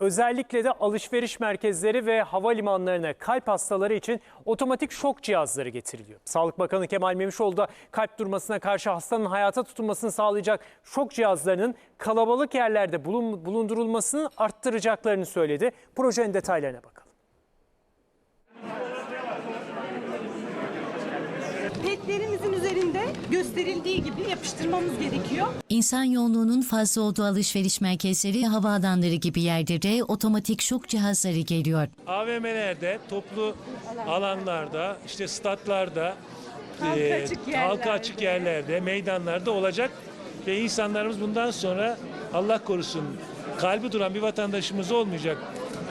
Özellikle de alışveriş merkezleri ve havalimanlarına kalp hastaları için otomatik şok cihazları getiriliyor. Sağlık Bakanı Kemal Memişoğlu da kalp durmasına karşı hastanın hayata tutunmasını sağlayacak şok cihazlarının kalabalık yerlerde bulun- bulundurulmasını arttıracaklarını söyledi. Projenin detaylarına bakalım. Petlerimizin üzerinde gösterildiği gibi yapıştırmamız gerekiyor. İnsan yoğunluğunun fazla olduğu alışveriş merkezleri, havaalanları gibi yerlere otomatik şok cihazları geliyor. AVM'lerde, toplu alanlarda, işte statlarda, Halka e, açık halka yerlerde. açık yerlerde, meydanlarda olacak ve insanlarımız bundan sonra Allah korusun kalbi duran bir vatandaşımız olmayacak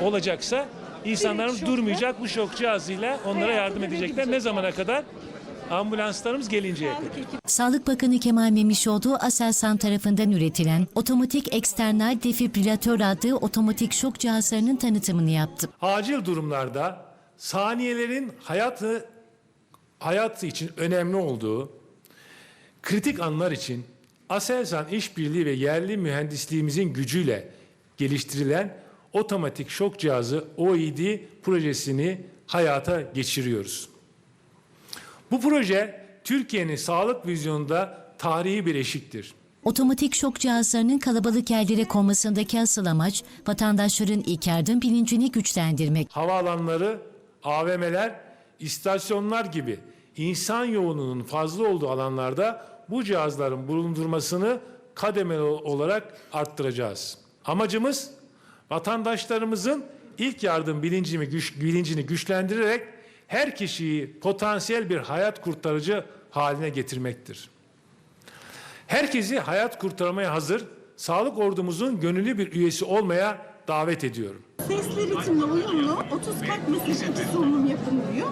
olacaksa insanlarımız durmayacak bu şok cihazıyla onlara yardım edecekler. Ne zamana kadar? Ambulanslarımız gelinceye kadar. Sağlık Bakanı Kemal Memişoğlu, Aselsan tarafından üretilen otomatik eksternal defibrilatör adlı otomatik şok cihazlarının tanıtımını yaptı. acil durumlarda saniyelerin hayatı hayatı için önemli olduğu kritik anlar için Aselsan işbirliği ve yerli mühendisliğimizin gücüyle geliştirilen otomatik şok cihazı OED projesini hayata geçiriyoruz. Bu proje Türkiye'nin sağlık vizyonunda tarihi bir eşiktir. Otomatik şok cihazlarının kalabalık yerlere konmasındaki asıl amaç vatandaşların ilk yardım bilincini güçlendirmek. havaalanları, AVM'ler, istasyonlar gibi insan yoğunluğunun fazla olduğu alanlarda bu cihazların bulundurmasını kademeli olarak arttıracağız. Amacımız vatandaşlarımızın ilk yardım bilincini, güç, bilincini güçlendirerek her kişiyi potansiyel bir hayat kurtarıcı haline getirmektir. Herkesi hayat kurtarmaya hazır, sağlık ordumuzun gönüllü bir üyesi olmaya davet ediyorum. sesli ritimle uyumlu 30 kalp mesleki solunum yapın diyor.